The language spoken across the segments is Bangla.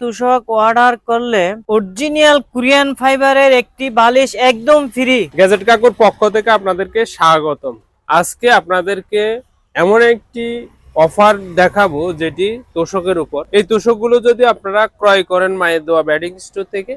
তুষক অর্ডার করলে অরিজিনাল কোরিয়ান ফাইবারের একটি বালিশ একদম ফ্রি। গ্যাজেট কাকুর পক্ষ থেকে আপনাদেরকে স্বাগতম। আজকে আপনাদেরকে এমন একটি অফার দেখাবো যেটি তোষকের উপর। এই তোষকগুলো যদি আপনারা ক্রয় করেন মায়ের দেওয়া ব্যাডিং স্টোর থেকে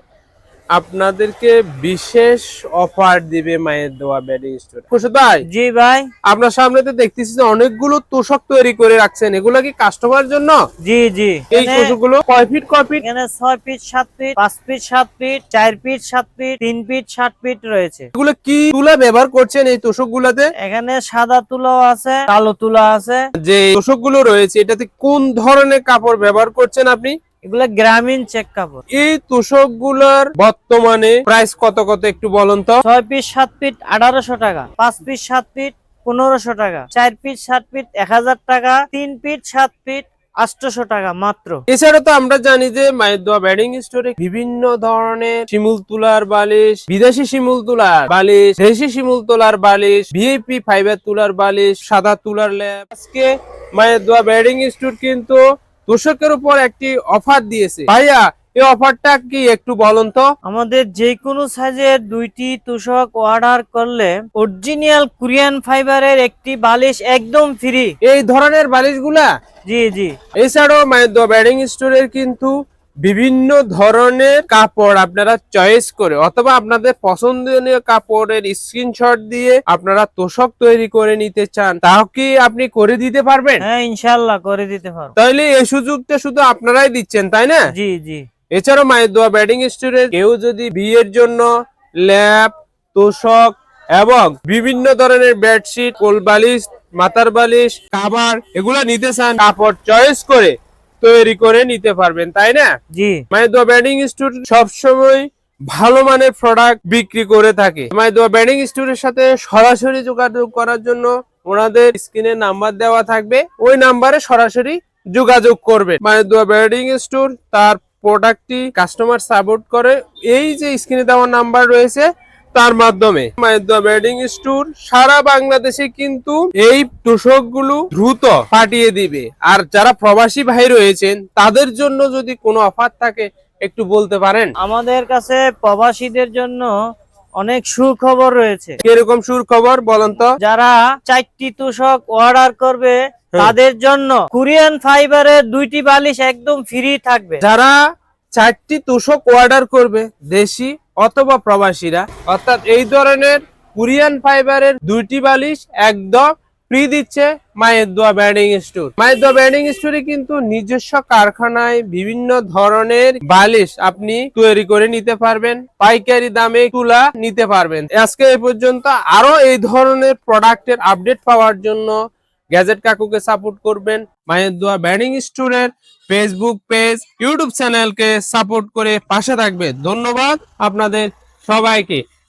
আপনাদেরকে বিশেষ অফার দিবে মায়ের দোয়া ব্যাডিং স্টোর খুশি ভাই জি ভাই। আপনার সামনে তো দেখতেছি যে অনেকগুলো তোষক তৈরি করে রাখছেন। এগুলো কি কাস্টমার জন্য? জি জি। এই তোষকগুলো কয় ফিট কয় ফিট এখানে ছয় ফিট সাত ফিট পাঁচ ফিট সাত ফিট চার ফিট সাত ফিট তিন ফিট ষাট ফিট রয়েছে। এগুলো কি তুলা ব্যবহার করছেন এই তোষক গুলাতে এখানে সাদা তুলো আছে কালো তুলা আছে। যে তোষকগুলো রয়েছে এটাতে কোন ধরনের কাপড় ব্যবহার করছেন আপনি? এগুলো গ্রামীণ চেক কাপড়। এই তোষকগুলোর বর্তমানে প্রাইস কত কত একটু বলুন তো? ছয় ফিট সাত ফিট আঠারোশো টাকা। পাঁচ ফিট সাত ফিট পনেরোশো টাকা। চার ফিট সাত ফিট এক টাকা। তিন ফিট সাত ফিট আটশোশো টাকা মাত্র। এছাড়া তো আমরা জানি যে মায়ের দোয়া ব্যাডিং স্টোরে বিভিন্ন ধরনের শিমুল তুলার বালিশ বিদেশি শিমুল তুলার বালিশ দেশি শিমুল তুলার বালিশ ভিআইপি ফাইবার তুলার বালিশ সাদা তুলার ল্যাব আজকে মায়ের দোয়া ব্যাডিং স্টোর কিন্তু তোষকের উপর একটি অফার দিয়েছে। ভাইয়া এই অফারটা কি একটু বলুন তো? আমাদের যে কোনো সাইজের দুইটি তোষক অর্ডার করলে অরিজিনাল কোরিয়ান ফাইবারের একটি বালিশ একদম ফ্রি। এই ধরনের বালিশগুলা? জি জি। এছাড়াও মায়ের দোয়া ব্যাডিং স্টোরের কিন্তু বিভিন্ন ধরনের কাপড় আপনারা চয়েস করে অথবা আপনাদের পছন্দনীয় কাপড়ের স্ক্রিনশট দিয়ে আপনারা তোষক তৈরি করে নিতে চান তাও কি আপনি করে দিতে পারবেন? হ্যাঁ ইনশাল্লাহ করে দিতে পারব। তাহলে এই সুযোগটা শুধু আপনারাই দিচ্ছেন তাই না? জি জি। এছাড়াও মায়ের দোয়া ব্যাডিং স্টোরের কেউ যদি বিয়ের জন্য ল্যাপ তোষক এবং বিভিন্ন ধরনের বেডশিট কোল বালিশ মাথার বালিশ কাবার এগুলো নিতে চান কাপড় চয়েস করে তৈরি করে নিতে পারবেন তাই না? জি। মায়ের দোয়া ব্যাডিং স্টোর সবসময় ভালো মানের প্রোডাক্ট বিক্রি করে থাকে। মায়ের দোয়া ব্যাডিং স্টোরের সাথে সরাসরি যোগাযোগ করার জন্য ওনাদের স্ক্রিনে নাম্বার দেওয়া থাকবে। ওই নাম্বারে সরাসরি যোগাযোগ করবে মায়ের দোয়া ব্যাডিং স্টোর তার প্রোডাক্টটি কাস্টমার সাপোর্ট করে। এই যে স্ক্রিনে দেওয়া নাম্বার রয়েছে তার মাধ্যমে। স্টোর সারা বাংলাদেশে কিন্তু এই তোষকগুলো দ্রুত পাঠিয়ে দিবে। আর যারা প্রবাসী ভাই রয়েছেন তাদের জন্য যদি কোনো অফার থাকে একটু বলতে পারেন? আমাদের কাছে প্রবাসীদের জন্য অনেক সুখবর রয়েছে। কীরকম সুর খবর বলেন তো? যারা চারটি তোষক অর্ডার করবে। তাদের জন্য কোরিয়ান ফাইবারের দুইটি বালিশ একদম ফ্রি থাকবে। যারা চারটি তোষক অর্ডার করবে দেশি অথবা প্রবাসীরা, অর্থাৎ এই ধরনের কোরিয়ান ফাইবারের দুইটি বালিশ একদম ফ্রি দিচ্ছে মায়ের দোয়া ব্যান্ডিং স্টোর। মায়ের দোয়া ব্যান্ডিং স্টোরে কিন্তু নিজস্ব কারখানায় বিভিন্ন ধরনের বালিশ আপনি তৈরি করে নিতে পারবেন, পাইকারি দামে তুলা নিতে পারবেন। আজকে এই পর্যন্ত আরও এই ধরনের প্রোডাক্টের আপডেট পাওয়ার জন্য গ্যাজেট কাকুকে সাপোর্ট করবেন মায়ের দোয়া ব্যান্ডিং স্টোরের ফেসবুক পেজ ইউটিউব চ্যানেলকে সাপোর্ট করে পাশে থাকবে। ধন্যবাদ আপনাদের সবাইকে।